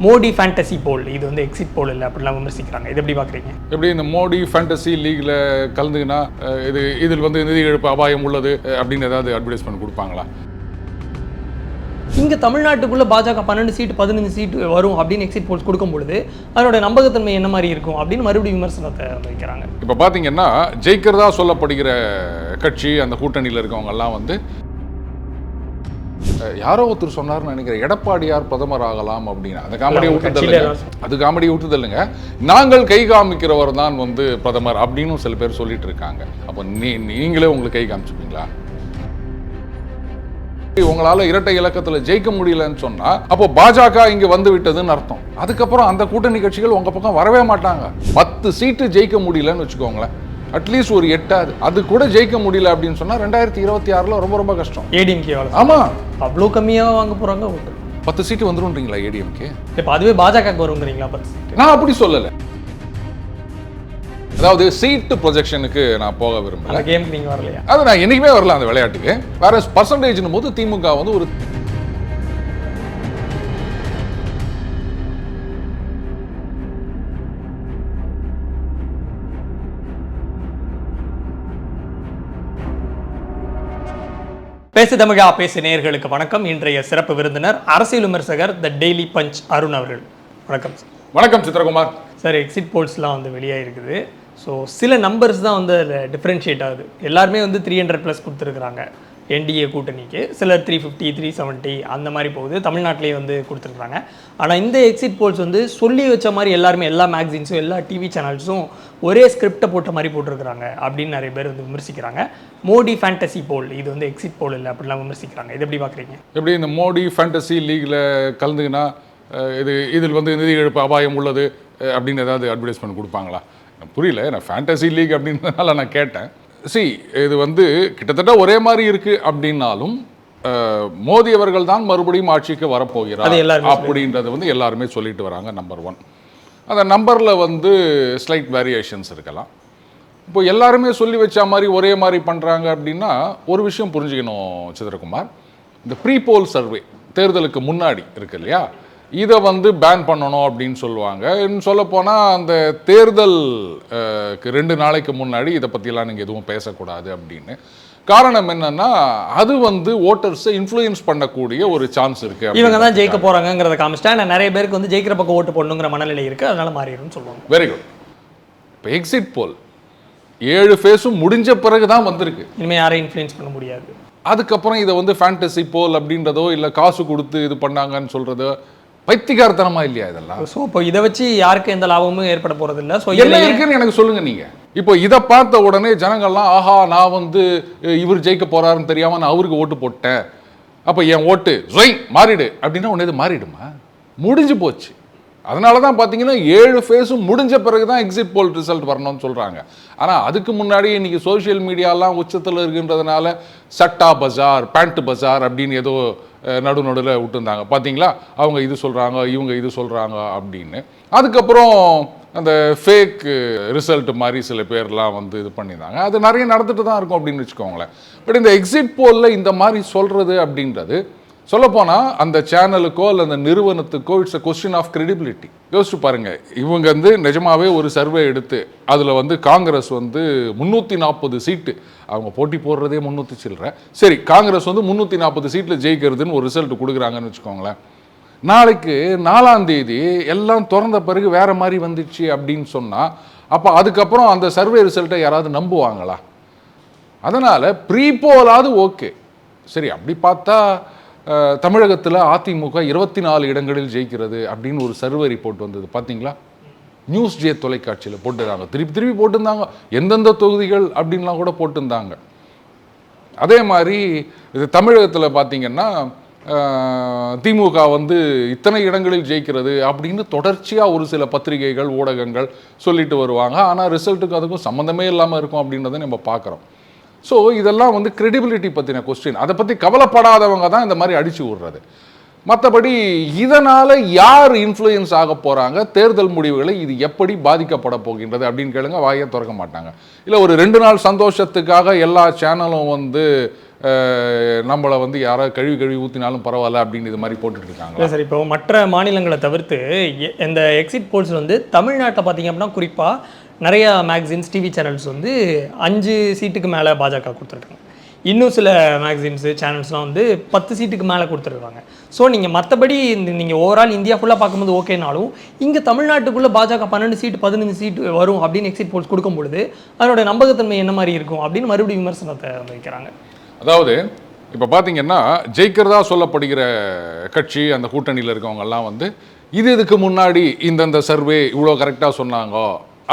Modi fantasy போல் இது வந்து exit போல் இல்லை அப்படிலாம் விமர்சிக்கிறாங்க. இது எப்படி பார்க்குறீங்க எப்படி இந்த மோடி ஃபேண்டசி லீக்ல கலந்துக்கினா அஹ், இது இதில் வந்து நிதி இழப்பு அபாயம் உள்ளது அப்படின்னு ஏதாவது அட்வர்டைஸ்மெண்ட் கொடுப்பாங்களா? இங்கே தமிழ்நாட்டுக்குள்ள பாஜக பன்னெண்டு சீட் பதினஞ்சு சீட் வரும் அப்படின்னு எக்ஸிட் போல்ஸ் கொடுக்கும் பொழுது அதோட நம்பகத்தன்மை என்ன மாதிரி இருக்கும் அப்படின்னு மறுபடியும் விமர்சனத்தை வைக்கிறாங்க. இப்போ பார்த்தீங்கன்னா ஜெயிக்கிறதா சொல்லப்படுகிற கட்சி அந்த கூட்டணியில் இருக்கவங்க எல்லாம் வந்து யாரோ ஒருத்தர் சொன்னார்னு நினைக்கிறேன். எடப்பாடியார் பிரதமர் ஆகலாம் அப்படின்னு. காமெடியை அவங்க கட்சியில விட்டுதல்லுங்க அது காமெடியை விட்டுதல்லுங்க நாங்கள் கை காமிக்கிறவர் தான் வந்து பிரதமர் அப்படின்னு சில பேர் சொல்லிட்டு இருக்காங்க. அப்போ நீ நீங்களே உங்களுக்கு கை காமிச்சுப்பீங்களா? உங்களால இரட்டை இலக்கத்துல ஜெயிக்க முடியலன்னு சொன்னா அப்போ பாஜக இங்க வந்து விட்டதுன்னு அர்த்தம். அதுக்கப்புறம் அந்த கூட்டணி கட்சிகள் உங்க பக்கம் வரவே மாட்டாங்க. பத்து சீட்டு ஜெயிக்க முடியலன்னு வச்சுக்கோங்களேன். அட்லீஸ்ட் ஒரு எட்டாவது. அது கூட ஜெயிக்க முடியல அப்படின்னு சொன்னா ரெண்டாயிரத்தி இருபத்தி ஆறுல ரொம்ப ரொம்ப கஷ்டம். ஏடிஎம்கே ஆமா. அவ்வளோ கம்மியாக வாங்க போகிறாங்க பத்து சீட்டு வந்துருன்றீங்களா ஏடிஎம்கே இப்போ அதுவே பாஜகவுக்கு வருங்கிறீங்களா பத்து நான் அப்படி சொல்லல. அதாவது சீட்டு ப்ரொஜெக்ஷனுக்கு நான் போக விரும்பல. அந்த கேமுக்கு நீங்கள் வரலையா? அது நான் என்னைக்குமே வரல அந்த விளையாட்டுக்கு. வேற பர்சன்டேஜ்னும் போது திமுக வந்து ஒரு பேசு தமிழா பேசு நேயர்களுக்கு வணக்கம். இன்றைய சிறப்பு விருந்தினர் அரசியல் விமர்சகர் த டெய்லி பஞ்ச் அருண் அவர்கள். வணக்கம் சார் வணக்கம் சித்ரகுமார். சார் எக்ஸிட் போல்ஸ்லாம் வந்து வெளியாகிருக்குது ஸோ சில நம்பர்ஸ் தான் வந்து அதில் டிஃப்ரென்ஷியேட் ஆகுது. எல்லாருமே வந்து த்ரீ ஹண்ட்ரட் ப்ளஸ் கொடுத்துருக்குறாங்க. என்டிஏ கூட்டணிக்கு. சிலர் த்ரீ ஃபிஃப்டி த்ரீ செவன்ட்டி அந்த மாதிரி போகுது. தமிழ்நாட்டிலேயே வந்து கொடுத்துருக்குறாங்க. ஆனால் இந்த எக்ஸிட் போல்ஸ் வந்து சொல்லி வச்ச மாதிரி எல்லாருமே எல்லா மேக்சின்ஸும் எல்லா டிவி சேனல்ஸும் ஒரே ஸ்கிரிப்டை போட்ட மாதிரி போட்டிருக்கிறாங்க அப்படின்னு நிறைய பேர் வந்து விமர்சிக்கிறாங்க. மோடி ஃபேண்டசி போல் இது வந்து எக்ஸிட் போல் இல்லை அப்படிலாம் விமர்சிக்கிறாங்க. இது எப்படி பார்க்குறீங்க? எப்படி இந்த மோடி ஃபேண்டசி லீக்ல கலந்துக்கினா இது இதில் வந்து நிதி இழப்பு அபாயம் உள்ளது அப்படின்னு ஏதாவது அட்வர்டைஸ்மெண்ட் கொடுப்பாங்களா? புரியல. நான் ஃபேண்டசி லீக் அப்படின்றதுனால நான் கேட்டேன். சி இது வந்து கிட்டத்தட்ட ஒரே மாதிரி இருக்கு அப்படின்னாலும் மோடி அவர்கள் தான் மறுபடியும் ஆட்சிக்கு வரப்போகிறார் அப்படின்றது வந்து எல்லாருமே சொல்லிட்டு வராங்க நம்பர் ஒன் அந்த நம்பரில் வந்து ஸ்லைட் வேரியேஷன்ஸ் இருக்கலாம். இப்போ எல்லாருமே சொல்லி வச்ச மாதிரி ஒரே மாதிரி பண்ணுறாங்க அப்படின்னா ஒரு விஷயம் புரிஞ்சுக்கணும் சித்திரகுமார் இந்த ப்ரீ போல் சர்வே தேர்தலுக்கு முன்னாடி இருக்கு இல்லையா? இதை வந்து பேன் பண்ணணும் அப்படின்னு சொல்லுவாங்க. இன்னும் சொல்லப்போனால் அந்த தேர்தல் ரெண்டு நாளைக்கு முன்னாடி இதை பற்றிலாம் நீங்கள் எதுவும் பேசக்கூடாது அப்படின்னு. காரணம் என்னன்னா அது வந்து ஓட்டர்ஸை இன்ஃப்ளூயன்ஸ் பண்ணக்கூடிய ஒரு சான்ஸ் இருக்கு இவங்க தான் ஜெயிக்க போகிறாங்கிறத காமிச்சிட்டா நிறைய பேருக்கு வந்து ஜெயிக்கிற பக்கம் ஓட்டு போடணுங்கிற மனநிலை இருக்குது அதனால மாறிடும்னு சொல்லுவாங்க. வெரி குட் இப்போ எக்ஸிட் போல் ஏழு ஃபேஸும் முடிஞ்ச பிறகு தான் வந்திருக்கு. இனிமேல் யாரையும் இன்ஃப்ளூயன்ஸ் பண்ண முடியாது. அதுக்கப்புறம் இதை வந்து ஃபேண்டசி போல் அப்படின்றதோ இல்லை காசு கொடுத்து இது பண்ணாங்கன்னு சொல்றதோ பைத்தியக்காரத்தனமா இல்லையா இதெல்லாம்? ஸோ இப்போ இதை வச்சு யாருக்கும் எந்த லாபமும் ஏற்பட போறது இல்ல ஸோ என்ன இருக்குன்னு எனக்கு சொல்லுங்க நீங்க. இப்போ இதை பார்த்த உடனே ஜனங்கள்லாம் ஆஹா நான் வந்து இவர் ஜெயிக்க போறாருன்னு தெரியாம நான் அவருக்கு ஓட்டு போட்டேன். அப்போ என் ஓட்டு ஜொய் மாறிடு. அப்படின்னா உடனே இது மாறிடுமா? முடிஞ்சு போச்சு. அதனால தான் பார்த்தீங்கன்னா ஏழு ஃபேஸும் முடிஞ்ச பிறகு தான் எக்ஸிட் போல் ரிசல்ட் வரணும்னு சொல்கிறாங்க ஆனால் அதுக்கு முன்னாடி இன்னைக்கு சோஷியல் மீடியாலாம் உச்சத்தில் இருக்கின்றதுனால சட்டா பஜார் பேண்ட் பஜார் அப்படின்னு ஏதோ நடு நடுவில் விட்டுருந்தாங்க. பார்த்தீங்களா அவங்க இது சொல்கிறாங்க இவங்க இது சொல்கிறாங்க அப்படின்னு. அதுக்கப்புறம் அந்த ஃபேக் ரிசல்ட் மாதிரி சில பேர்லாம் வந்து இது பண்ணியிருந்தாங்க. அது நிறைய நடந்துட்டு தான் இருக்கும் அப்படின்னு வச்சுக்கோங்களேன். பட் இந்த எக்ஸிட் போலில் இந்த மாதிரி சொல்கிறது அப்படின்றது சொல்லப்போனால் அந்த சேனலுக்கோ இல்லை அந்த நிறுவனத்துக்கோ it's a question of credibility யோசிச்சு பாருங்க. இவங்க வந்து நிஜமாவே ஒரு சர்வே எடுத்து அதில் வந்து காங்கிரஸ் வந்து முந்நூற்றி நாற்பது சீட்டு. அவங்க போட்டி போடுறதே முந்நூற்றி சில்லற. சரி காங்கிரஸ் வந்து முந்நூற்றி நாற்பது சீட்டில் ஜெயிக்கிறதுன்னு ஒரு ரிசல்ட் கொடுக்குறாங்கன்னு வச்சுக்கோங்களேன். நாளைக்கு நாலாம் தேதி எல்லாம் திறந்த பிறகு வேற மாதிரி வந்துச்சு அப்படின்னு சொன்னால் அப்போ அதுக்கப்புறம் அந்த சர்வே ரிசல்ட்டை யாராவது நம்புவாங்களா? அதனால் ப்ரீபோலாவது ஓகே சரி அப்படி பார்த்தா தமிழகத்தில் அதிமுக இருபத்தி நாலு இடங்களில் ஜெயிக்கிறது அப்படின்னு ஒரு சர்வே ரிப்போர்ட் வந்தது. பார்த்தீங்களா நியூஸ் ஜே தொலைக்காட்சியில் போட்டுருந்தாங்க. திருப்பி திருப்பி போட்டிருந்தாங்க. எந்தெந்த தொகுதிகள் அப்படின்லாம் கூட போட்டிருந்தாங்க. அதே மாதிரி இது தமிழகத்தில் பார்த்தீங்கன்னா திமுக வந்து இத்தனை இடங்களில் ஜெயிக்கிறது அப்படின்னு தொடர்ச்சியாக ஒரு சில பத்திரிகைகள் ஊடகங்கள் சொல்லிட்டு வருவாங்க. ஆனால் ரிசல்ட்டுக்கு அதுக்கும் சம்மந்தமே இல்லாமல் இருக்கும் அப்படின்றத நம்ம பார்க்குறோம் ஸோ இதெல்லாம் வந்து கிரெடிபிலிட்டி பற்றின கொஸ்டின் அதை பற்றி கவலைப்படாதவங்க தான் இந்த மாதிரி அடிச்சு விடுறது மற்றபடி இதனால் யார் இன்ஃப்ளூயன்ஸ் ஆக போகிறாங்க தேர்தல் முடிவுகளை இது எப்படி பாதிக்கப்பட போகின்றது அப்படின்னு கேளுங்க வாயை திறக்க மாட்டாங்க. இல்லை ஒரு ரெண்டு நாள் சந்தோஷத்துக்காக எல்லா சேனலும் வந்து நம்மளை வந்து யாராவது கழுவி கழுவி ஊற்றினாலும் பரவாயில்ல அப்படின்னு இது மாதிரி போட்டுட்டு இருக்காங்க இல்லை சார் இப்போ மற்ற மாநிலங்களை தவிர்த்து எ- இந்த எக்ஸிட் போல்ஸ் வந்து தமிழ்நாட்டை பார்த்தீங்க அப்படின்னா குறிப்பாக நிறையா மேக்சின்ஸ் டிவி சேனல்ஸ் வந்து அஞ்சு சீட்டுக்கு மேலே பாஜக கொடுத்துருக்காங்க. இன்னும் சில மேக்சின்ஸு சேனல்ஸ்லாம் வந்து பத்து சீட்டுக்கு மேலே கொடுத்துருக்காங்க. ஸோ நீங்கள் மற்றபடி இந்த நீங்கள் ஓவரால் இந்தியா ஃபுல்லாக பார்க்கும்போது ஓகேனாலும் இங்கே தமிழ்நாட்டுக்குள்ளே பாஜக பன்னெண்டு சீட்டு பதினஞ்சு சீட்டு வரும் அப்படின்னு எக்ஸிட் போல்ஸ் கொடுக்கும் பொழுது அதனோட நம்பகத்தன்மை என்ன மாதிரி இருக்கும் அப்படின்னு மறுபடியும் விமர்சனத்தை வைக்கிறாங்க. அதாவது இப்போ பார்த்தீங்கன்னா ஜெயிக்கிறதா சொல்லப்படுகிற கட்சி அந்த கூட்டணியில் இருக்கவங்கெல்லாம் வந்து இது இதுக்கு முன்னாடி இந்தந்த சர்வே இவ்வளோ கரெக்டாக சொன்னாங்க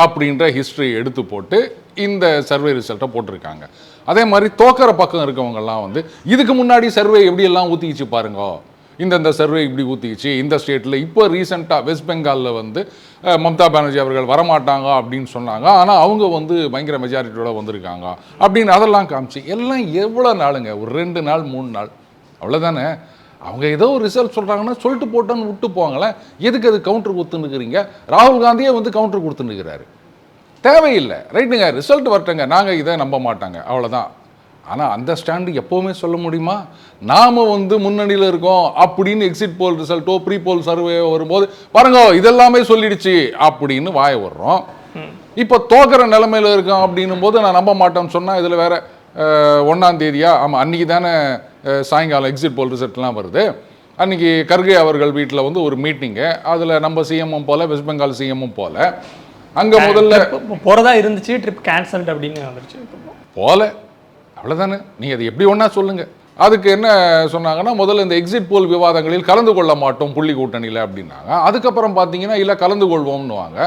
அப்படின்ற ஹிஸ்ட்ரி எடுத்து போட்டு இந்த சர்வே ரிசல்ட்டை போட்டிருக்காங்க. அதே மாதிரி தோக்கிற பக்கம் இருக்கவங்கெல்லாம் வந்து இதுக்கு முன்னாடி சர்வே எப்படியெல்லாம் ஊற்றிக்கிச்சு பாருங்க. இந்தந்த சர்வே இப்படி ஊற்றிக்கிச்சு இந்த ஸ்டேட்டில் இப்போ ரீசெண்டாக வெஸ்ட் பெங்காலில் வந்து மம்தா பானர்ஜி அவர்கள் வரமாட்டாங்க அப்படின்னு சொன்னாங்க. ஆனால் அவங்க வந்து பயங்கர மெஜாரிட்டியோட வந்திருக்காங்க. அப்படின்னு அதெல்லாம் காமிச்சு எல்லாம் எவ்வளோ நாளுங்க? ஒரு ரெண்டு நாள் மூணு நாள். அவ்வளோதானே அவங்க ஏதோ ஒரு ரிசல்ட் சொல்கிறாங்கன்னா சொல்லிட்டு போட்டோன்னு விட்டு போங்களேன். எதுக்கு அது கவுண்டர் கொடுத்துன்னுக்குறீங்க? ராகுல் காந்தியே வந்து கவுண்டர் கொடுத்துன்னுக்கிறாரு. தேவையில்லை. ரைட்டுங்க ரிசல்ட் வரட்டுங்க. நாங்கள் இதை நம்ப மாட்டாங்க. அவ்வளோதான் ஆனால் அந்த ஸ்டாண்டு எப்போவுமே சொல்ல முடியுமா? நாம் வந்து முன்னணியில் இருக்கோம் அப்படின்னு எக்ஸிட் போல் ரிசல்ட்டோ ப்ரீ போல் சர்வே வரும்போது பாருங்க இதெல்லாமே சொல்லிடுச்சு அப்படின்னு வாய விடுறோம். இப்போ தோக்கிற நிலமையில் இருக்கோம் அப்படின்னும் போது நான் நம்ப மாட்டேன்னு சொன்னால் இதில் வேற ஒன்றாம் தேதியா? ஆமாம் அன்றைக்கி தானே சாயங்காலம் எக்ஸிட் போல் ரிசல்ட்லாம் வருது. அன்னைக்கு கர்கே அவர்கள் வீட்டில் வந்து ஒரு மீட்டிங்கு அதில் நம்ம சிஎம்மும் போல வெஸ்ட் பெங்கால் சிஎம்மும் போல. அங்கே முதல்ல போகிறதா இருந்துச்சு ட்ரிப் கேன்சல்ட் அப்படின்னு வந்துருச்சு. போல. அவ்வளோதானே நீங்கள் அது எப்படி ஒன்றா சொல்லுங்கள் அதுக்கு என்ன சொன்னாங்கன்னா முதல்ல இந்த எக்ஸிட் போல் விவாதங்களில் கலந்து கொள்ள மாட்டோம் புள்ளி கூட்டணியில் அப்படின்னாங்க. அதுக்கப்புறம் பார்த்தீங்கன்னா இல்லை கலந்து கொள்வோம்னுவாங்க.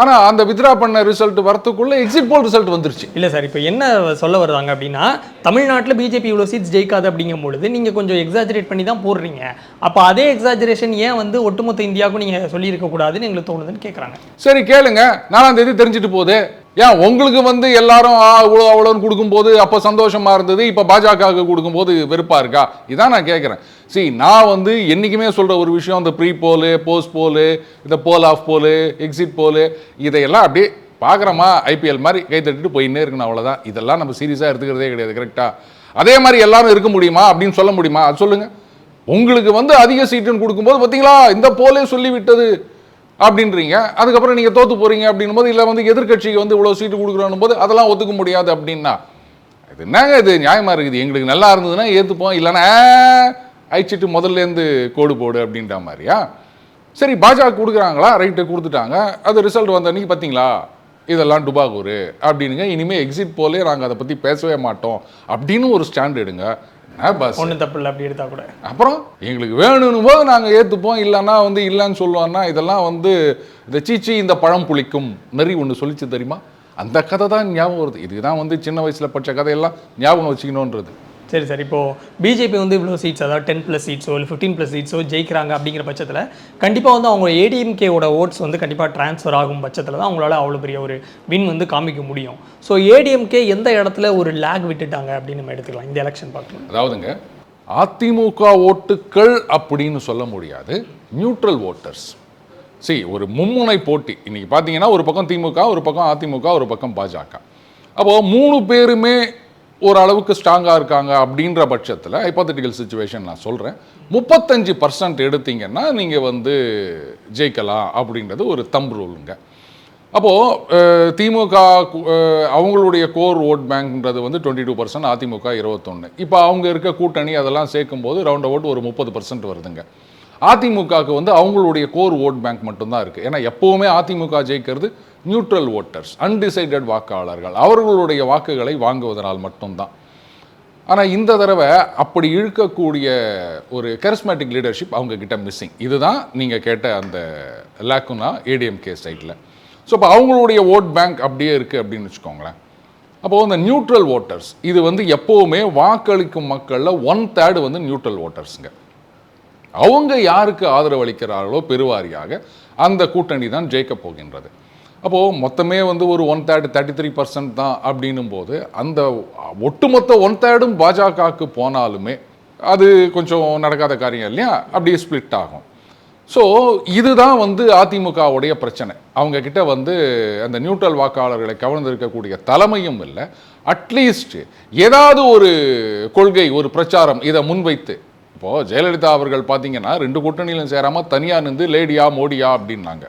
ஆனால் அந்த வித்ரா பண்ண ரிசல்ட் வரத்துக்குள்ளே எக்ஸிட் போல் ரிசல்ட் வந்துருச்சு. இல்லை சார் இப்போ என்ன சொல்ல வர்றாங்க அப்படின்னா தமிழ்நாட்டில் பிஜேபி இவ்வளோ சீட்ஸ் ஜெயிக்காது அப்படிங்கும் பொழுது நீங்கள் கொஞ்சம் எக்ஸாஜரேட் பண்ணி தான் போடுறீங்க. அப்போ அதே எக்ஸாஜரேஷன் ஏன் வந்து ஒட்டுமொத்த இந்தியாவுக்கும் நீங்கள் சொல்லியிருக்க கூடாதுன்னு எங்களுக்கு தோணுதுன்னு கேட்குறாங்க சரி கேளுங்க. நாலாம் தேதி தெரிஞ்சுட்டு போகுது. ஏன் உங்களுக்கு வந்து எல்லாரும் அவ்வளோ இவ்வளோ அவ்வளோன்னு கொடுக்கும்போது அப்போ சந்தோஷமா இருந்தது இப்போ பாஜகவுக்கு கொடுக்கும்போது வெறுப்பாக இருக்கா? இதான் நான் கேட்குறேன் சரி நான் வந்து என்றைக்குமே சொல்கிற ஒரு விஷயம் இந்த ப்ரீ போலு போஸ்ட் போலு இந்த போல் ஆஃப் போலு எக்ஸிட் போலு இதையெல்லாம் அப்படியே பார்க்குறோமா ஐபிஎல் மாதிரி கை தட்டிட்டு போயின்னே இருக்கணும் அவ்வளோதான் இதெல்லாம் நம்ம சீரியஸாக எடுத்துக்கிறதே கிடையாது கரெக்டாக அதே மாதிரி எல்லாரும் இருக்க முடியுமா அப்படின்னு சொல்ல முடியுமா? அது சொல்லுங்கள் உங்களுக்கு வந்து அதிக சீட்டுன்னு கொடுக்கும்போது பார்த்தீங்களா இந்த போலே சொல்லிவிட்டது அப்படின்றீங்க. அதுக்கப்புறம் நீங்கள் தோத்து போகிறீங்க அப்படின்னும் போது இல்லை வந்து எதிர்க்கட்சிக்கு வந்து இவ்வளோ சீட்டு கொடுக்குறோம் போது அதெல்லாம் ஒத்துக்க முடியாது அப்படின்னா இது என்னங்க இது? நியாயமாக இருக்குது. எங்களுக்கு நல்லா இருந்ததுன்னா ஏற்றுப்போம் இல்லைன்னா அழிச்சிட்டு முதல்லேருந்து கோடு போடு அப்படின்ற மாதிரியா? சரி பாஜக கொடுக்குறாங்களா? ரைட்டு கொடுத்துட்டாங்க. அது ரிசல்ட் வந்த அன்றைக்கி பார்த்தீங்களா இதெல்லாம் டுபாகூரு அப்படின்னுங்க. இனிமேல் எக்ஸிட் போலே நாங்கள் அதை பற்றி பேசவே மாட்டோம். அப்படின்னு ஒரு ஸ்டாண்ட் எடுங்க. ஒன்றும் தப்பு இல்லை அப்படி எடுத்தா கூட. அப்புறம் எங்களுக்கு வேணும்னு போது நாங்கள் ஏற்றுப்போம் இல்லைன்னா வந்து இல்லைன்னு சொல்லுவோம்னா இதெல்லாம் வந்து இந்த சீச்சி இந்த பழம் புளிக்கும் நெறி ஒன்று சொல்லிச்சு தெரியுமா? அந்த கதை தான் ஞாபகம் வருது. இதுதான் வந்து சின்ன வயசில் படித்த கதையெல்லாம் ஞாபகம் வச்சுக்கணுன்றது. சரி சார். இப்போ பிஜேபி வந்து இவ்வளோ சீட்ஸ் அதாவது டென் ப்ளஸ் சீட்ஸோ இல்லை ஃபிஃப்டீன் ப்ளஸ் சீட்ஸோ ஜெயிக்கிறாங்க அப்படிங்கிற பட்சத்தில் கண்டிப்பாக வந்து அவங்க ஏடிஎம்கேவோட ஓட்ஸ் வந்து கண்டிப்பாக ட்ரான்ஸ்ஃபர் ஆகும் பட்சத்தில் தான் அவங்களால அவ்வளோ பெரிய ஒரு வின் வந்து காமிக்க முடியும். ஸோ ஏடிஎம்கே எந்த இடத்துல ஒரு லேக் விட்டுட்டாங்க அப்படின்னு நம்ம எடுத்துக்கலாம். இந்த எலெக்ஷன் பார்க்கணும் அதாவதுங்க அதிமுக ஓட்டுக்கள் அப்படின்னு சொல்ல முடியாது. நியூட்ரல் ஓட்டர்ஸ் சரி ஒரு மும்முனை போட்டி. இன்னைக்கு பார்த்தீங்கன்னா ஒரு பக்கம் திமுக ஒரு பக்கம் அதிமுக ஒரு பக்கம் பாஜக. அப்போது மூணு பேருமே ஓரளவுக்கு ஸ்ட்ராங்காக இருக்காங்க அப்படின்ற பட்சத்தில் ஹைப்போதட்டிக்கல் சுச்சுவேஷன் நான் சொல்கிறேன் முப்பத்தஞ்சு பர்சன்ட் எடுத்தீங்கன்னா நீங்கள் வந்து ஜெயிக்கலாம் அப்படின்றது ஒரு தம் ரூலுங்க அப்போது திமுக அவங்களுடைய கோர் ஓட் பேங்க்ன்றது வந்து டுவெண்ட்டி டூ பர்சன்ட் அதிமுக இருபத்தொன்று இப்போ அவங்க இருக்க கூட்டணி அதெல்லாம் சேர்க்கும்போது ரவுண்ட் அபவுட் ஒரு முப்பது பர்சன்ட் வருதுங்க. அதிமுகவுக்கு வந்து அவங்களுடைய கோர் ஓட் பேங்க் மட்டும்தான் இருக்குது ஏன்னா எப்போவுமே அதிமுக ஜெயிக்கிறது நியூட்ரல் ஓட்டர்ஸ் அன்டிசைடட் வாக்காளர்கள் அவர்களுடைய வாக்குகளை வாங்குவதனால் மட்டும்தான். ஆனால் இந்த தடவை அப்படி இழுக்கக்கூடிய ஒரு கரிஸ்மேட்டிக் லீடர்ஷிப் அவங்க கிட்ட மிஸ்ஸிங் இதுதான் நீங்கள் கேட்ட அந்த லேக்குனா ஏடிஎம்கே சைட்டில் ஸோ இப்போ அவங்களுடைய ஓட் பேங்க் அப்படியே இருக்குது அப்படின்னு வச்சுக்கோங்களேன். அப்போது இந்த நியூட்ரல் ஓட்டர்ஸ் இது வந்து எப்போவுமே வாக்களிக்கும் மக்களில் ஒன் தேர்டு வந்து நியூட்ரல் ஓட்டர்ஸுங்க அவங்க யாருக்கு ஆதரவு அளிக்கிறார்களோ பெருவாரியாக அந்த கூட்டணி தான் ஜெயிக்கப் போகின்றது. அப்போது மொத்தமே வந்து ஒரு one third thirty three percent தான் அப்படின்னும் போது அந்த ஒட்டுமொத்த ஒன் தேர்டும் பாஜகவுக்கு போனாலுமே அது கொஞ்சம் நடக்காத காரியம் இல்லையா? அப்படியே ஸ்ப்ளிட் ஆகும். ஸோ இதுதான் வந்து அதிமுகவுடைய பிரச்சனை. அவங்கக்கிட்ட வந்து அந்த நியூட்ரல் வாக்காளர்களை கவர்ந்திருக்கக்கூடிய தலைமையும் இல்லை. அட்லீஸ்ட் ஏதாவது ஒரு கொள்கை ஒரு பிரச்சாரம் இதை முன்வைத்து. இப்போது ஜெயலலிதா அவர்கள் பார்த்தீங்கன்னா ரெண்டு கூட்டணியிலும் சேராமல் தனியாக நின்று லேடியா மோடியா அப்படின்னாங்க.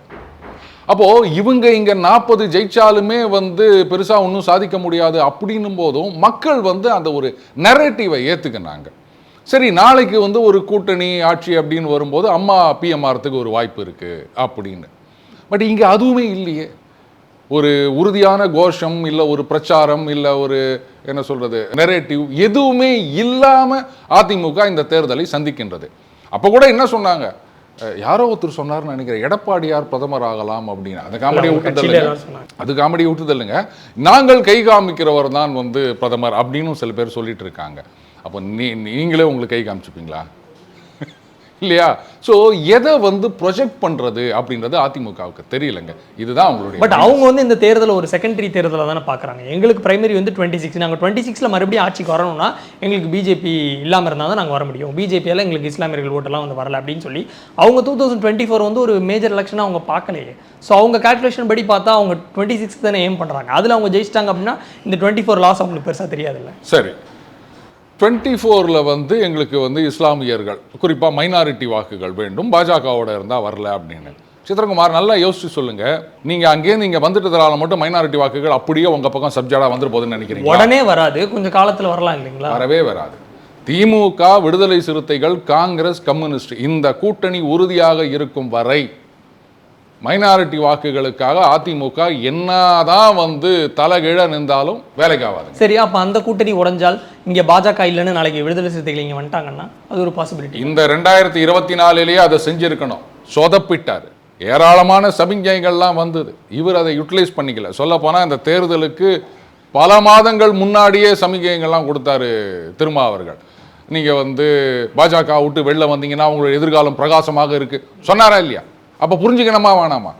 அப்போ இவங்க இங்க நாற்பது ஜெயிச்சாலுமே வந்து பெருசா ஒன்றும் சாதிக்க முடியாது அப்படின்னும் போதும் மக்கள் வந்து அந்த ஒரு நெரேட்டிவை ஏத்துக்கினாங்க. சரி நாளைக்கு வந்து ஒரு கூட்டணி ஆட்சி அப்படின்னு வரும்போது அம்மா பிஎம்ஆர்த்துக்கு ஒரு வாய்ப்பு இருக்கு அப்படின்னு. பட் இங்க அதுவுமே இல்லையே. ஒரு உறுதியான கோஷம் இல்லை ஒரு பிரச்சாரம் இல்லை ஒரு என்ன சொல்றது நெரேட்டிவ் எதுவுமே இல்லாம அதிமுக இந்த தேர்தலை சந்திக்கின்றது. அப்போ கூட என்ன சொன்னாங்க? யாரோ ஒருத்தர் சொன்னார்னு நினைக்கிறேன். எடப்பாடியார் பிரதமர் ஆகலாம் அப்படின்னு. காமெடியை அவங்க கட்சியில விட்டுதல்லுங்க. அது காமெடி விட்டுதல்லுங்க நாங்கள் கை காமிக்கிறவர் தான் வந்து பிரதமர் அப்படின்னு சில பேர் சொல்லிட்டு இருக்காங்க. அப்போ நீ நீங்களே உங்களுக்கு கை காமிச்சுப்பீங்களா? இல்லையா? ஸோ எதை வந்து ப்ரொஜெக்ட் பண்றது அப்படின்றது அதிமுகவுக்கு தெரியலங்க. இதுதான் அவங்களுடைய பட் அவங்க வந்து இந்த தேர்தலை ஒரு செகண்டரி தேர்தலை தானே பார்க்குறாங்க. எங்களுக்கு பிரைமரி வந்து டுவெண்ட்டி சிக்ஸ் நாங்கள் டுவெண்ட்டி சிக்ஸில் மறுபடியும் ஆட்சிக்கு வரணும்னா எங்களுக்கு பிஜேபி இல்லாமல் இருந்தால் தான் நாங்கள் வர முடியும். பிஜேபியால் எங்களுக்கு இஸ்லாமியர்கள் ஓட்டெல்லாம் வந்து வரல அப்படின்னு சொல்லி அவங்க டூ தௌசண்ட் டுவெண்ட்டி ஃபோர் வந்து ஒரு மேஜர் எலெக்ஷனாக அவங்க பார்க்கலையே. ஸோ அவங்க கால்குலேஷன் படி பார்த்தா அவங்க டுவெண்ட்டி சிக்ஸ் தானே ஏம் பண்ணுறாங்க அதில் அவங்க ஜெயிச்சிட்டாங்க அப்படின்னா இந்த டுவெண்ட்டி ஃபோர் லாஸ் அவங்களுக்கு பெருசாக தெரியாதுல்ல. சரி. டுவெண்ட்டி ஃபோரில் வந்து எங்களுக்கு வந்து இஸ்லாமியர்கள் குறிப்பாக மைனாரிட்டி வாக்குகள் வேண்டும் பாஜகவோட இருந்தால் வரல அப்படின்னு. சித்திரகுமார் நல்லா யோசிச்சு சொல்லுங்க. நீங்க அங்கேருந்து இங்க வந்துட்டதுனால மட்டும் மைனாரிட்டி வாக்குகள் அப்படியே உங்க பக்கம் சப்ஜெக்டா வந்துட்டு போகுதுன்னு நினைக்கிறீங்க உடனே வராது. கொஞ்சம் காலத்தில் வரலாம் இல்லைங்களா? வரவே வராது. திமுக விடுதலை சிறுத்தைகள் காங்கிரஸ் கம்யூனிஸ்ட் இந்த கூட்டணி உறுதியாக இருக்கும் வரை மைனாரிட்டி வாக்குகளுக்காக அதிமுக என்னதான் வந்து தலைகீழ நின்றாலும் வேலைக்கு ஆகாது சரி அப்போ அந்த கூட்டணி உடைஞ்சால் இங்கே பாஜக இல்லைன்னு நாளைக்கு விடுதலை சிறுத்தைகள் இங்கே வந்துட்டாங்கன்னா அது ஒரு பாசிபிலிட்டி இந்த ரெண்டாயிரத்தி இருபத்தி நாலுலயே அதை செஞ்சிருக்கணும். சொதப்பிட்டாரு. ஏராளமான சமிஞ்சைகள்லாம் வந்தது. இவர் அதை யூட்டிலைஸ் பண்ணிக்கல. சொல்ல போனா இந்த தேர்தலுக்கு பல மாதங்கள் முன்னாடியே சமிகைகள்லாம் கொடுத்தாரு திருமா அவர்கள். நீங்க வந்து பாஜக விட்டு வெளில வந்தீங்கன்னா உங்களோட எதிர்காலம் பிரகாசமாக இருக்கு. சொன்னாரா இல்லையா? அப்ப புரிஞ்சுக்கணுமா வேணாமா?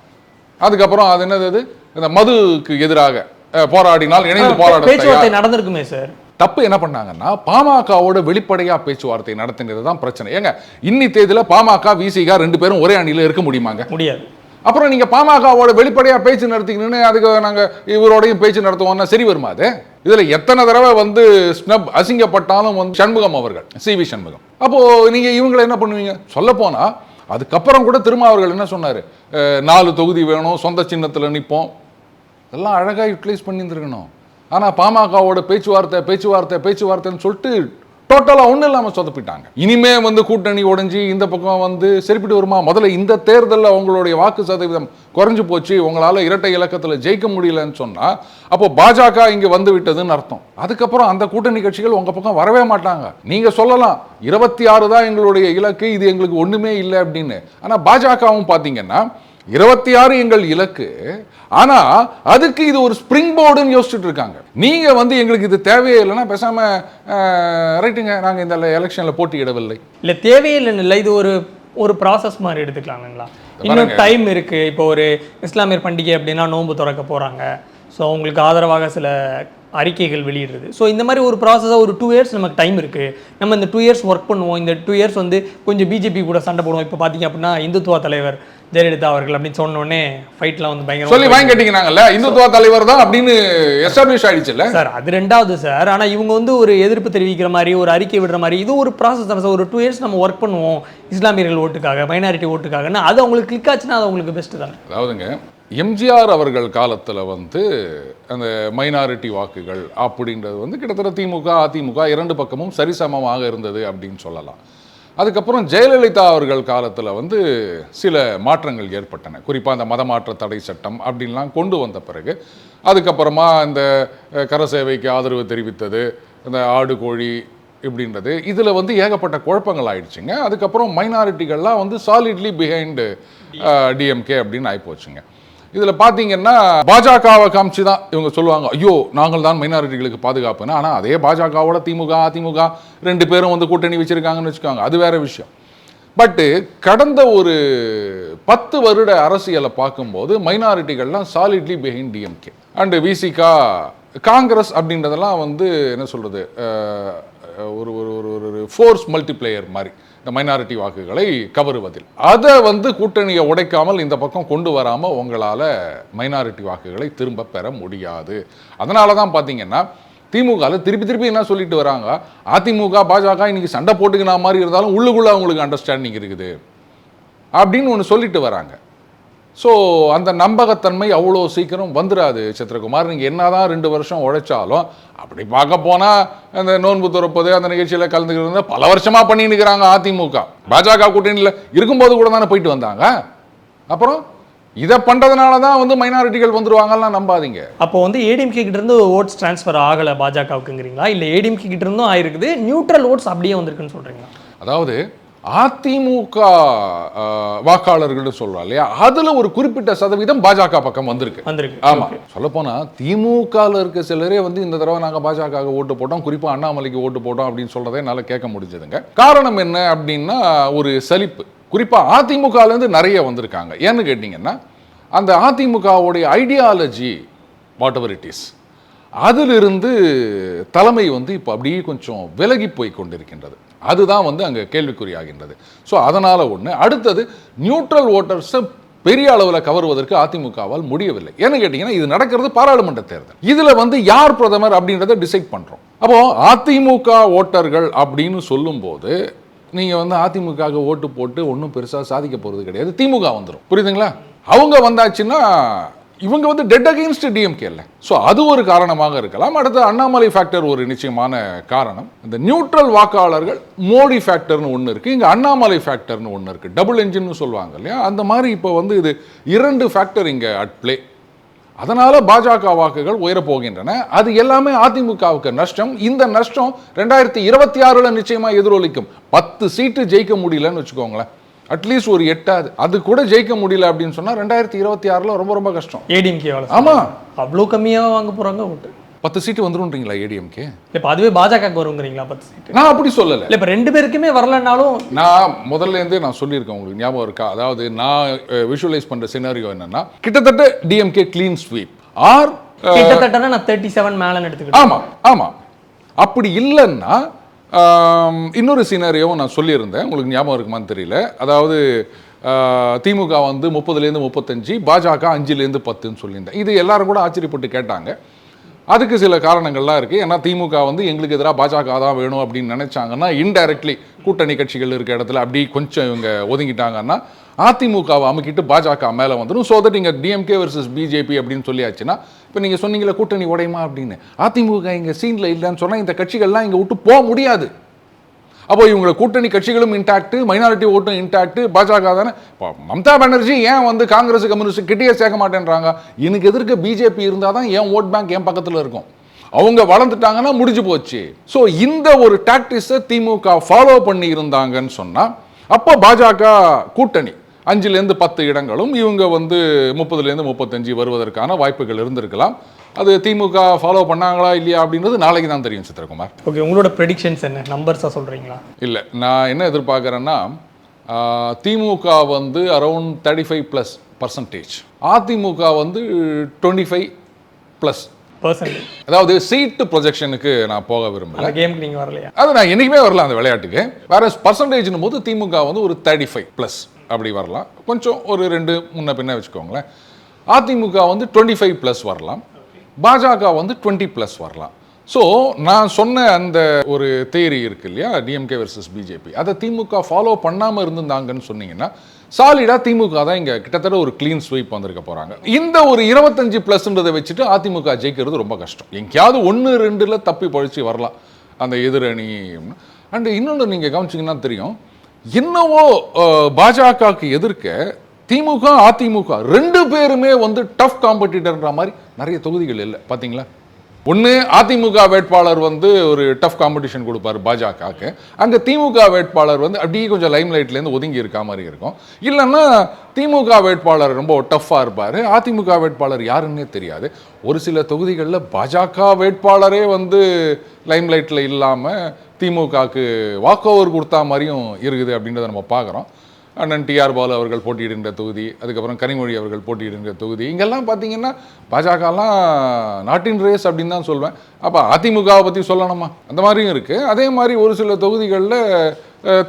அதுக்கப்புறம் அது என்னது? இந்த மதுக்கு எதிராக போராடினால் இணைந்து போராட பேச்சுவார்த்தை நடந்திருக்குமே சார் தப்பு என்ன பண்ணாங்கன்னா பாமகவோட வெளிப்படையா பேச்சுவார்த்தை நடத்தினது தான் பிரச்சனை. ஏங்க இன்னி தேதியில பாமக விசிகா ரெண்டு பேரும் ஒரே அணியில இருக்க முடியுமாங்க? முடியாது. அப்புறம் நீங்க பாமகவோட வெளிப்படையா பேச்சு நடத்திக்கணும்னு அதுக்கு நாங்க இவரோடையும் பேச்சு நடத்துவோம்னா சரி வருமா அது? இதுல எத்தனை தடவை வந்து ஸ்னப் அசிங்கப்பட்டாலும் வந்து சண்முகம் அவர்கள் சி வி சண்முகம். அப்போ நீங்க இவங்களை என்ன பண்ணுவீங்க? சொல்ல போனா அதுக்கப்புறம் கூட திரும்ப அவர்கள் என்ன சொன்னார்? நாலு தொகுதி வேணும் சொந்த சின்னத்தில் நிற்போம் இதெல்லாம் அழகாக யூட்டிலைஸ் பண்ணியிருந்துருக்கணும். ஆனால் பாமகவோட பேச்சுவார்த்தை பேச்சுவார்த்தை பேச்சுவார்த்தைன்னு சொல்லிட்டு டோட்டலாக ஒன்றும் இல்லாமல் சொதப்பிட்டாங்க. இனிமே வந்து கூட்டணி உடஞ்சி இந்த பக்கம் வந்து சரிப்பட்டு வருமா? முதல்ல இந்த தேர்தலில் உங்களுடைய வாக்கு சதவீதம் குறைஞ்சு போச்சு. உங்களால் இரட்டை இலக்கத்தில் ஜெயிக்க முடியலன்னு சொன்னால் அப்போ பாஜக இங்கே வந்து விட்டதுன்னு அர்த்தம். அதுக்கப்புறம் அந்த கூட்டணி கட்சிகள் உங்கள் பக்கம் வரவே மாட்டாங்க. நீங்கள் சொல்லலாம் இருபத்தி ஆறு தான் எங்களுடைய இலக்கு இது எங்களுக்கு ஒன்றுமே இல்லை அப்படின்னு. ஆனால் பாஜகவும் பார்த்தீங்கன்னா இருபத்தி ஆறு எங்கள் இலக்கு. ஆனா அதுக்கு இது ஒரு ஸ்ப்ரிங் போர்டுன்னு யோசிச்சுட்டு இருக்காங்க நீங்க வந்து எங்களுக்கு இது தேவையே இல்லைன்னா பேசாம ரைட்டுங்க நாங்க இந்த எலெக்ஷன்ல போட்டியிடவில்லை. இல்ல தேவையில்லைன்னு இல்லை இது ஒரு ஒரு ப்ராசஸ் மாதிரி எடுத்துக்கலாங்களா இன்னும் டைம் இருக்கு. இப்போ ஒரு இஸ்லாமியர் பண்டிகை அப்படின்னா நோன்பு திறக்க போறாங்க. ஸோ அவங்களுக்கு ஆதரவாக சில அறிக்கைகள் வெளியிடுறது. ஸோ இந்த மாதிரி ஒரு ப்ராசஸாக ஒரு டூ இயர்ஸ் நமக்கு டைம் இருக்கு. நம்ம இந்த டூ இயர்ஸ் ஒர்க் பண்ணுவோம். இந்த டூ இயர்ஸ் வந்து கொஞ்சம் பிஜேபி கூட சண்டை போடுவோம். இப்போ பார்த்தீங்க அப்படின்னா இந்துத்துவா தலைவர் ஜெயலலிதா அவர்கள் அப்படின்னு சொன்ன உடனே ஃபைட்லாம் வந்து பயங்கர சொல்லி வாங்கி கட்டிக்கினாங்கல்ல? இந்துத்துவ தலைவர் தான் அப்படின்னு எஸ்டாப்ளிஷ் ஆயிடுச்சுல்ல? சார் அது ரெண்டாவது சார் ஆனா இவங்க வந்து ஒரு எதிர்ப்பு தெரிவிக்கிற மாதிரி ஒரு அறிக்கை விடுற மாதிரி இது ஒரு ப்ராசஸ் தானே சார் ஒரு டூ இயர்ஸ் நம்ம ஒர்க் பண்ணுவோம். இஸ்லாமியர்கள் ஓட்டுக்காக மைனாரிட்டி ஓட்டுக்காகன்னு அது அவங்களுக்கு கிளிக் ஆச்சுன்னா அது அவங்களுக்கு பெஸ்ட் தானே. அதாவதுங்க எம்ஜிஆர் அவர்கள் காலத்தில் வந்து அந்த மைனாரிட்டி வாக்குகள் அப்படின்றது வந்து கிட்டத்தட்ட திமுக அதிமுக இரண்டு பக்கமும் சரிசமமாக இருந்தது அப்படின்னு சொல்லலாம். அதுக்கப்புறம் ஜெயலலிதா அவர்கள் காலத்தில் வந்து சில மாற்றங்கள் ஏற்பட்டன. குறிப்பாக அந்த மதமாற்ற தடை சட்டம் அப்படின்லாம் கொண்டு வந்த பிறகு அதுக்கப்புறமா இந்த கர சேவைக்கு ஆதரவு தெரிவித்தது இந்த ஆடு கோழி இப்படின்றது. இதில் வந்து ஏகப்பட்ட குழப்பங்கள் ஆயிடுச்சுங்க. அதுக்கப்புறம் மைனாரிட்டிகள்லாம் வந்து சாலிட்லி பிஹைண்டு டிஎம்கே அப்படின்னு ஆகிப்போச்சுங்க இதில் பார்த்தீங்கன்னா பாஜகவை காமிச்சு தான் இவங்க சொல்லுவாங்க ஐயோ நாங்கள் தான் மைனாரிட்டிகளுக்கு பாதுகாப்புன்னு. ஆனால் அதே பாஜகவோட திமுக அதிமுக ரெண்டு பேரும் வந்து கூட்டணி வச்சுருக்காங்கன்னு வச்சுக்கோங்க அது வேற விஷயம். பட்டு கடந்த ஒரு பத்து வருட அரசியலை பார்க்கும்போது மைனாரிட்டிகள்லாம் solidly behind DMK and VCK Congress அப்படின்றதெல்லாம் வந்து என்ன சொல்கிறது ஒரு ஒரு ஒரு ஒரு ஃபோர்ஸ் மல்டிப்ளேயர் மாதிரி. இந்த மைனாரிட்டி வாக்குகளை கவருவதில். அதை வந்து கூட்டணியை உடைக்காமல் இந்த பக்கம் கொண்டு வராமல் உங்களால் மைனாரிட்டி வாக்குகளை திரும்ப பெற முடியாது. அதனால தான் பார்த்தீங்கன்னா திமுகவில் திருப்பி திருப்பி என்ன சொல்லிட்டு வராங்க? அதிமுக பாஜக இன்னைக்கு சண்டை போட்டுக்கின மாதிரி இருந்தாலும் உள்ளுக்குள்ளே அவங்களுக்கு அண்டர்ஸ்டாண்டிங் இருக்குது. அப்படின்னு ஒன்று சொல்லிட்டு வராங்க. ஸோ அந்த நம்பகத்தன்மை அவ்வளோ சீக்கிரம் வந்துடாது சித்திரகுமார் நீங்கள் என்னதான் ரெண்டு வருஷம் உழைச்சாலும் அப்படி பார்க்க போனால் அந்த நோன்பு துறப்பது அந்த நிகழ்ச்சியில் கலந்துக்கிறது பல வருஷமாக பண்ணின்னு இருக்கிறாங்க அதிமுக. பாஜக கூட்டணியில் இருக்கும்போது கூட தானே போயிட்டு வந்தாங்க. அப்புறம் இதை பண்ணுறதுனால தான் வந்து மைனாரிட்டிகள் வந்துருவாங்கலாம் நம்பாதீங்க. அப்போ வந்து ஏடிஎம்கே கிட்ட இருந்து ஓட்ஸ் ட்ரான்ஸ்ஃபர் ஆகலை பாஜகவுக்குங்கிறீங்களா? இல்லை ஏடிஎம்கே கிட்ட இருந்தும் ஆயிருக்குது. நியூட்ரல் ஓட்ஸ் அப்படியே வந்திருக்குன்னு சொல்றீங்களா? அதாவது அதிமுக வாக்காளர்கள்னு சொல்றோம் இல்லையா? அதுல ஒரு குறிப்பிட்ட சதவீதம் பாஜக பக்கம் வந்திருக்கு. வந்திருக்கு. ஆமா. சொல்லப்போனா திமுகல இருக்க சிலரே வந்து இந்த தடவை நாங்க பாஜக ஓட்டு போட்டோம் குறிப்பா அண்ணாமலைக்கு ஓட்டு போட்டோம் அப்படின்னு சொல்றதை என்னால கேட்க முடிஞ்சதுங்க. காரணம் என்ன அப்படின்னா ஒரு சலிப்பு. குறிப்பா அதிமுகல இருந்து நிறைய வந்திருக்காங்க. ஏன்னு கேட்டீங்கன்னா அந்த அதிமுகவுடைய ideology whatever it is அதிலிருந்து தலைமை வந்து இப்போ அப்படியே கொஞ்சம் விலகி போய் கொண்டிருக்கின்றது. அதுதான் வந்து அங்கே கேள்விக்குறியாகின்றது. ஸோ அதனால் ஒன்று அடுத்தது நியூட்ரல் ஓட்டர்ஸை பெரிய அளவில் கவருவதற்கு அதிமுகவால் முடியவில்லை. ஏன்னு கேட்டிங்கன்னா இது நடக்கிறது பாராளுமன்ற தேர்தல். இதில் வந்து யார் பிரதமர் அப்படின்றத டிசைட் பண்ணுறோம் அப்போது அதிமுக ஓட்டர்கள் அப்படின்னு சொல்லும்போது நீங்கள் வந்து அதிமுகவுக்கு ஓட்டு போட்டு ஒன்றும் பெருசாக சாதிக்க போகிறது கிடையாது. திமுக வந்துடும் புரியுதுங்களா? அவங்க வந்தாச்சுன்னா இவங்க வந்து டெட் அகெயின்ஸ்ட் டிஎம்கே இல்லை. ஸோ அது ஒரு காரணமாக இருக்கலாம். அடுத்து அண்ணாமலை ஃபேக்டர் ஒரு நிச்சயமான காரணம். இந்த நியூட்ரல் வாக்காளர்கள் மோடி ஃபேக்டர்னு ஒன்று இருக்குது இங்கே அண்ணாமலை ஃபேக்டர்னு ஒன்று இருக்குது டபுள் என்ஜின்னு சொல்லுவாங்க இல்லையா? அந்த மாதிரி இப்போ வந்து இது இரண்டு ஃபேக்டர் இங்கே அட் ப்ளே அதனால் பாஜக வாக்குகள் உயரப் போகின்றன அது எல்லாமே அதிமுகவுக்கு நஷ்டம். இந்த நஷ்டம் ரெண்டாயிரத்தி இருபத்தி ஆறில் நிச்சயமாக எதிரொலிக்கும். பத்து சீட்டு ஜெயிக்க முடியலன்னு வச்சுக்கோங்களேன். அட்லீஸ்ட் ஒரு எட்டாவது. அது கூட ஜெயிக்க முடியல அப்படின்னு சொன்னா ரெண்டாயிரத்தி இருபத்தி ஆறுல ரொம்ப ரொம்ப கஷ்டம். ஏடிஎம்கேவால ஆமா. அவ்வளோ கம்மியாக வாங்க போறாங்க ஓட்டு. பத்து சீட்டு வந்துருன்றீங்களா ஏடிஎம்கே இப்போ அதுவே பாஜகவுக்கு வருங்கிறீங்களா பத்து சீட்டு? நான் அப்படி சொல்லலை. இல்லை இப்போ ரெண்டு பேருக்குமே வரலனாலும் நான் முதல்ல இருந்தே நான் சொல்லியிருக்கேன் உங்களுக்கு ஞாபகம் இருக்கா? அதாவது நான் விஷுவலைஸ் பண்ற சினாரியோ என்னன்னா கிட்டத்தட்ட டிஎம்கே க்ளீன் ஸ்வீப் ஆர் கிட்டத்தட்ட நான் தேர்ட்டி செவன் மேலே எடுத்துக்கிட்டேன். ஆமா ஆமா. அப்படி இல்லைன்னா இன்னொரு சீனரியாவும் நான் சொல்லியிருந்தேன். உங்களுக்கு ஞாபகம் இருக்குமான்னு தெரியல. அதாவது திமுக வந்து முப்பதுலேருந்து முப்பத்தஞ்சு பாஜக அஞ்சுலேருந்து பத்துன்னு சொல்லியிருந்தேன். இது எல்லாரும் கூட ஆச்சரியப்பட்டு கேட்டாங்க. அதுக்கு சில காரணங்கள்லாம் இருக்குது ஏன்னா திமுக வந்து எங்களுக்கு எதிராக பாஜக தான் வேணும் அப்படின்னு நினைச்சாங்கன்னா இன்டைரக்ட்லி கூட்டணி கட்சிகள் இருக்க இடத்துல அப்படி கொஞ்சம் இவங்க ஒதுங்கிட்டாங்கன்னா அதிமுகவை அமுக்கிட்டு பாஜக மேலே வந்துடும் ஸோ தட் இங்கே டிஎம்கே வர்சஸ் பிஜேபி அப்படின்னு சொல்லியாச்சுன்னா இப்போ நீங்கள் சொன்னீங்களே கூட்டணி உடையுமா அப்படின்னு. அதிமுக இங்கே சீனில் இல்லைன்னு சொன்னால் இந்த கட்சிகள்லாம் இங்கே விட்டு போக முடியாது. அப்போ இவங்களை கூட்டணி கட்சிகளும் இன்டாக்ட் மைனாரிட்டி ஓட்டும் இன்டாக்ட் பாஜக தானே? இப்போ மம்தா பானர்ஜி ஏன் வந்து காங்கிரஸ் கம்யூனிஸ்ட் கிட்டேயே சேர்க்க மாட்டேன்றாங்க? எனக்கு எதிர்க்க பிஜேபி இருந்தால் தான் என் ஓட் பேங்க் என் பக்கத்தில் இருக்கும்? அவங்க வளர்ந்துட்டாங்கன்னா முடிஞ்சு போச்சு. ஸோ இந்த ஒரு டாக்டிஸை திமுக ஃபாலோ பண்ணி இருந்தாங்கன்னு சொன்னால் அப்போ பாஜக கூட்டணி. அஞ்சுலேருந்து பத்து இடங்களும் இவங்க வந்து முப்பதுலேருந்து முப்பத்தஞ்சு வருவதற்கான வாய்ப்புகள் இருந்திருக்கலாம். அது திமுக ஃபாலோ பண்ணாங்களா இல்லையா அப்படின்றது நாளைக்கு தான் தெரியும் சித்திரகுமார். ஓகே உங்களோட ப்ரெடிக்ஷன்ஸ் என்ன? நம்பர்ஸாக சொல்றீங்களா? இல்லை நான் என்ன எதிர்பார்க்குறேன்னா திமுக வந்து around thirty five plus percentage AIADMK வந்து டுவெண்ட்டி ஃபைவ் ப்ளஸ் பர்சன்டேஜ் அதாவது சீட்டு ப்ரொஜெக்ஷனுக்கு நான் போக விரும்பல. அந்த கேமுக்கு நீங்கள் வரலையா? அது நான் என்றைக்குமே வரலாம் அந்த விளையாட்டுக்கு. வேற பர்சன்டேஜ்னும் போது திமுக வந்து ஒரு தேர்ட்டி ஃபைவ் ப்ளஸ் அப்படி வரலாம். கொஞ்சம் ஒரு ரெண்டு முன்ன பின்ன வச்சுக்கோங்களேன். அதிமுக வந்து டுவெண்ட்டி ஃபைவ் ப்ளஸ் வரலாம். பாஜக வந்து டுவெண்ட்டி ப்ளஸ் வரலாம். ஸோ நான் சொன்ன அந்த ஒரு தேரி இருக்கு இல்லையா? டிஎம்கே வெர்சஸ் பிஜேபி அதை திமுக ஃபாலோ பண்ணாமல் இருந்திருந்தாங்கன்னு சொன்னீங்கன்னா சாலிடாக திமுக தான் இங்கே கிட்டத்தட்ட ஒரு க்ளீன் ஸ்வீப் வந்திருக்க போகிறாங்க இந்த ஒரு இருபத்தஞ்சு ப்ளஸ்ன்றதை வச்சுட்டு அதிமுக ஜெயிக்கிறது ரொம்ப கஷ்டம். எங்கேயாவது ஒன்று ரெண்டில் தப்பி பழிச்சு வரலாம். அந்த எதிரணி அண்டு இன்னொன்று நீங்கள் கவனிச்சிங்கன்னா தெரியும். என்னவோ பாஜகவுக்கு எதிர்க்க திமுக அதிமுக ரெண்டு பேருமே வந்து டஃப் காம்படிட்டர்ன்ற மாதிரி நிறைய தொகுதிகள் இல்லை. பார்த்தீங்களா ஒன்று அதிமுக வேட்பாளர் வந்து ஒரு டஃப் காம்படிஷன் கொடுப்பாரு பாஜகவுக்கு. அங்கே திமுக வேட்பாளர் வந்து அப்படியே கொஞ்சம் லைம் லைட்லேருந்து ஒதுங்கி இருக்கா மாதிரி இருக்கும். இல்லைன்னா திமுக வேட்பாளர் ரொம்ப டஃப்பாக இருப்பார். அதிமுக வேட்பாளர் யாருன்னே தெரியாது. ஒரு சில தொகுதிகளில் பாஜக வேட்பாளரே வந்து லைம் லைட்டில் இல்லாமல் திமுகவுக்கு வாக் ஓவர் கொடுத்தா மாதிரியும் இருக்குது அப்படின்றத நம்ம பார்க்குறோம் அண்ணன் டிஆர் பாலு அவர்கள் போட்டியிடுகின்ற தொகுதி அதுக்கப்புறம் கனிமொழி அவர்கள் போட்டியிடுகின்ற தொகுதி. இங்கெல்லாம் பார்த்தீங்கன்னா பாஜகலாம் நாட்டின் ரேஸ் அப்படின்னு தான் சொல்வேன். அப்போ அதிமுகவை பற்றி சொல்லணுமா? அந்த மாதிரியும் இருக்குது அதே மாதிரி ஒரு சில தொகுதிகளில்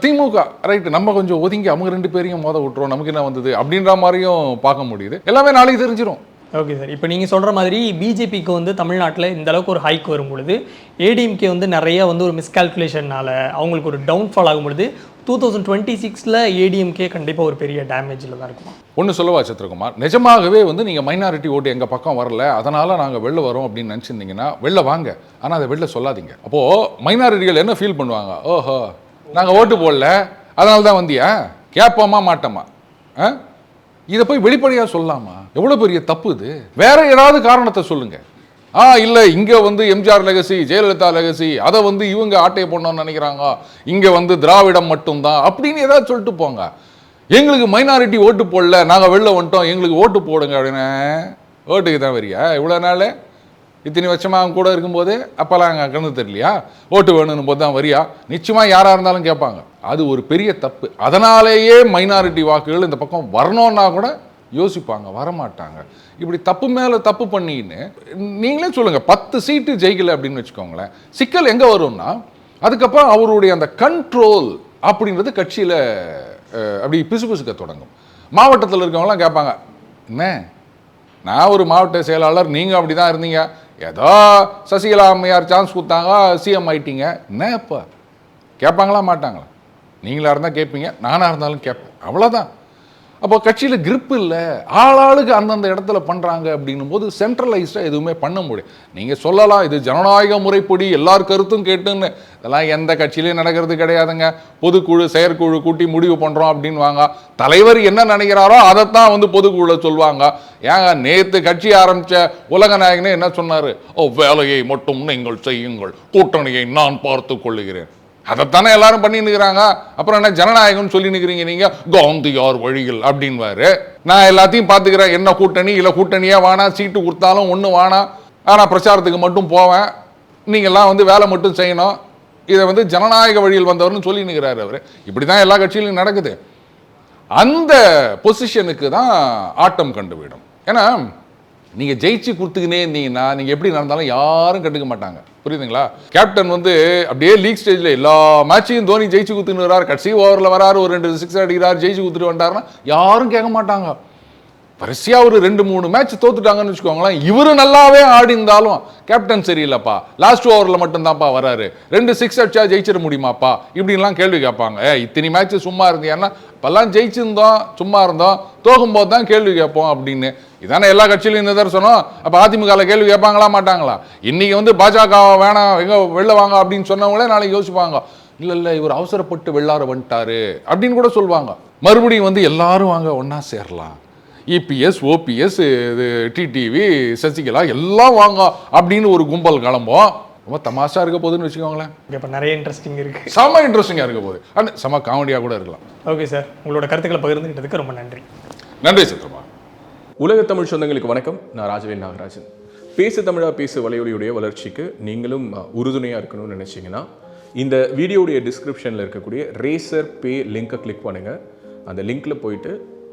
திமுக ரைட்டு நம்ம கொஞ்சம் ஒதுங்கி அவங்க ரெண்டு பேரையும் மோத விட்டுறோம். நமக்கு என்ன வந்தது? அப்படின்ற மாதிரியும் பார்க்க முடியுது. எல்லாமே நாளைக்கு தெரிஞ்சிடும் ஓகே சார். இப்போ நீங்கள் சொல்கிற மாதிரி பிஜேபிக்கு வந்து தமிழ்நாட்டில் இந்த அளவுக்கு ஒரு ஹைக் வரும் பொழுது ஏடிஎம்கே வந்து நிறைய வந்து ஒரு மிஸ்கால்குலேஷனால அவங்களுக்கு ஒரு டவுன்ஃபால் ஆகும் பொழுது டூ தௌசண்ட் டுவெண்ட்டி சிக்ஸில் ஏடிஎம்கே கண்டிப்பாக ஒரு பெரிய டேமேஜில் தான் இருக்கும்? ஒன்று சொல்லவா சித்திரகுமார் நிஜமாகவே வந்து நீங்கள் மைனாரிட்டி ஓட்டு எங்கள் பக்கம் வரல அதனால் நாங்கள் வெளில வரோம் அப்படின்னு நினச்சிருந்தீங்கன்னா வெளில வாங்க. ஆனால் அதை வெளில சொல்லாதீங்க. அப்போது மைனாரிட்டிகள் என்ன ஃபீல் பண்ணுவாங்க? ஓஹோ நாங்கள் ஓட்டு போடல அதனால தான் வந்தியா? கேட்போமா மாட்டோமா? ஆ? இதை போய் வெளிப்படையாக சொல்லலாமா எவ்வளோ பெரிய தப்பு இது? வேற ஏதாவது காரணத்தை சொல்லுங்கள் ஆ இல்லை இங்கே வந்து எம்ஜிஆர் லெகசி ஜெயலலிதா லெகசி அதை வந்து இவங்க ஆட்டையை போடணும்னு நினைக்கிறாங்க. இங்கே வந்து திராவிடம் மட்டும்தான் அப்படின்னு ஏதாவது சொல்லிட்டு போங்க. எங்களுக்கு மைனாரிட்டி ஓட்டு போடல நாங்கள் வெளில வந்துட்டோம் எங்களுக்கு ஓட்டு போடுங்க அப்படின்னு. ஓட்டுக்கு தான் வரியா? இவ்வளோ நாள்? இத்தனை வருஷமாக அவங்க கூட இருக்கும்போது அப்போல்லாம் அங்கே கண்ணு தெரியலையா? ஓட்டு வேணும்னு போது தான் வரியா? நிச்சயமாக யாராக இருந்தாலும் கேட்பாங்க. அது ஒரு பெரிய தப்பு. அதனாலேயே மைனாரிட்டி வாக்குகள் இந்த பக்கம் வரணும்னா கூட யோசிப்பாங்க வரமாட்டாங்க. இப்படி தப்பு மேலே தப்பு பண்ணின்னு நீங்களே சொல்லுங்கள் பத்து சீட்டு ஜெயிக்கலை அப்படின்னு வச்சுக்கோங்களேன். சிக்கல் எங்கே வரும்னா அதுக்கப்புறம் அவருடைய அந்த கண்ட்ரோல் அப்படின்றது கட்சியில் அப்படி பிசுபிசுக்க தொடங்கும். மாவட்டத்தில் இருக்கவங்களாம் கேட்பாங்க என்ன நான் ஒரு மாவட்ட செயலாளர் நீங்கள் அப்படி தான் இருந்தீங்க. ஏதோ சசிகலா அம்மையார் சான்ஸ் கொடுத்தாங்க சிஎம் ஆயிட்டீங்க. என்ன இப்போ? கேட்பாங்களா மாட்டாங்களா? நீங்களாக இருந்தால் கேட்பீங்க நானாக இருந்தாலும் கேட்பேன். அவ்வளோதான் அப்போ கட்சியில் grip இல்லை. ஆளாளுக்கு அந்தந்த இடத்துல பண்ணுறாங்க அப்படின்னும் போது சென்ட்ரலைஸ்டாக எதுவுமே பண்ண முடியும் நீங்கள் சொல்லலாம் இது ஜனநாயக முறைப்படி எல்லார் கருத்தும் கேட்டுன்னு. இதெல்லாம் எந்த கட்சியிலையும் நடக்கிறது கிடையாதுங்க. பொதுக்குழு செயற்குழு கூட்டி முடிவு பண்ணுறோம் அப்படின்வாங்க தலைவர் என்ன நினைக்கிறாரோ அதைத்தான் வந்து பொதுக்குழுல சொல்லுவாங்க. ஏங்க நேற்று கட்சி ஆரம்பித்த உலக நாயகனே என்ன சொன்னார்? ஓ வேலையை மட்டும் நீங்கள் செய்யுங்கள். கூட்டணியை நான் பார்த்து கொள்ளுகிறேன். அதைத்தானே எல்லாரும் பண்ணி அப்புறம் என்ன ஜனநாயகம்னு சொல்லி நிற்கிறீங்க நீங்க? காந்தியார் வழிகள் அப்படின்வாரு நான் எல்லாத்தையும் பார்த்துக்கிறேன். என்ன கூட்டணி? இல்லை கூட்டணியாக வானா? சீட்டு கொடுத்தாலும் ஒன்று வானா? ஆனால் பிரச்சாரத்துக்கு மட்டும் போவேன். நீங்கள்லாம் வந்து வேலை மட்டும் செய்யணும். இதை வந்து ஜனநாயக வழியில் வந்தவர்னு சொல்லி நிற்கிறாரு அவர். இப்படி தான் எல்லா கட்சியிலும் நடக்குது. அந்த பொசிஷனுக்கு தான் ஆட்டம் கண்டுவிடும். ஏன்னா நீங்கள் ஜெயிச்சு கொடுத்துக்கினே இருந்தீங்கன்னா நீங்கள் எப்படி நடந்தாலும் யாரும் கண்டுக்க மாட்டாங்க. புரியுதுங்களா? கேப்டன் வந்து அப்படியே லீக் ஸ்டேஜில் எல்லா மேட்சையும் தோனி ஜெயிச்சு கொடுத்துன்னு வராரு. கடைசி ஓவரில் வராரு. ஒரு ரெண்டு சிக்ஸ் அடிக்கிறார். ஜெயிச்சு கொடுத்துட்டு வந்தாருன்னா யாரும் கேட்க மாட்டாங்க. வரிசையாக ஒரு ரெண்டு மூணு மேட்ச் தோத்துட்டாங்கன்னு வச்சுக்கோங்களேன் இவர் நல்லாவே ஆடி இருந்தாலும் கேப்டன் சரியில்லைப்பா லாஸ்ட் ஓவரில் மட்டும்தான்ப்பா வராரு. ரெண்டு சிக்ஸ் அடிச்சா ஜெயிச்சிட முடியுமாப்பா? இப்படின்லாம் கேள்வி கேட்பாங்க. ஏ இத்தனை மேட்ச் சும்மா இருந்தீங்கன்னா இப்போல்லாம் ஜெயிச்சிருந்தோம் சும்மா இருந்தோம் தோக்கும்போது தான் கேள்வி கேட்போம் அப்படின்னு. இதானே எல்லா கட்சியிலையும் நிதர்சனம் அப்போ அதிமுகவில் கேள்வி கேட்பாங்களா மாட்டாங்களா? இன்னைக்கு வந்து பாஜக வேணாம் எங்கே வெளில வாங்க அப்படின்னு சொன்னவங்களே நாளைக்கு யோசிப்பாங்க. இல்லை இல்லை இவர் அவசரப்பட்டு வெள்ளார வந்துட்டாரு. அப்படின்னு கூட சொல்லுவாங்க மறுபடியும் வந்து எல்லாரும் வாங்க ஒன்றா சேரலாம். இபிஎஸ் ஓபிஎஸ் இது டிடிவி சசிகலா எல்லாம் வாங்க அப்படின்னு ஒரு கும்பல் கிளம்போம். ரொம்ப தமாஷா இருக்க போகுதுன்னு வச்சுக்கோங்களேன். இப்போ நிறைய இன்ட்ரெஸ்டிங் இருக்குது செம இன்ட்ரெஸ்டிங்காக இருக்க போகுது. அண்ட் செம காமெடியாக கூட இருக்கலாம். ஓகே சார் உங்களோட கருத்துக்களை பகிர்ந்துக்கிட்டதுக்கு ரொம்ப நன்றி. நன்றி சித்ரமா உலக தமிழ் சொந்தங்களுக்கு வணக்கம். நான் ராஜவேல் நாகராஜன். பேசு தமிழா பேசு வலையொலியுடைய வளர்ச்சிக்கு நீங்களும் உறுதுணையாக இருக்கணும்னு நினச்சிங்கன்னா இந்த வீடியோடைய டிஸ்கிரிப்ஷனில் இருக்கக்கூடிய ரேசர் பே லிங்கை கிளிக் பண்ணுங்கள் அந்த லிங்க்ல போயிட்டு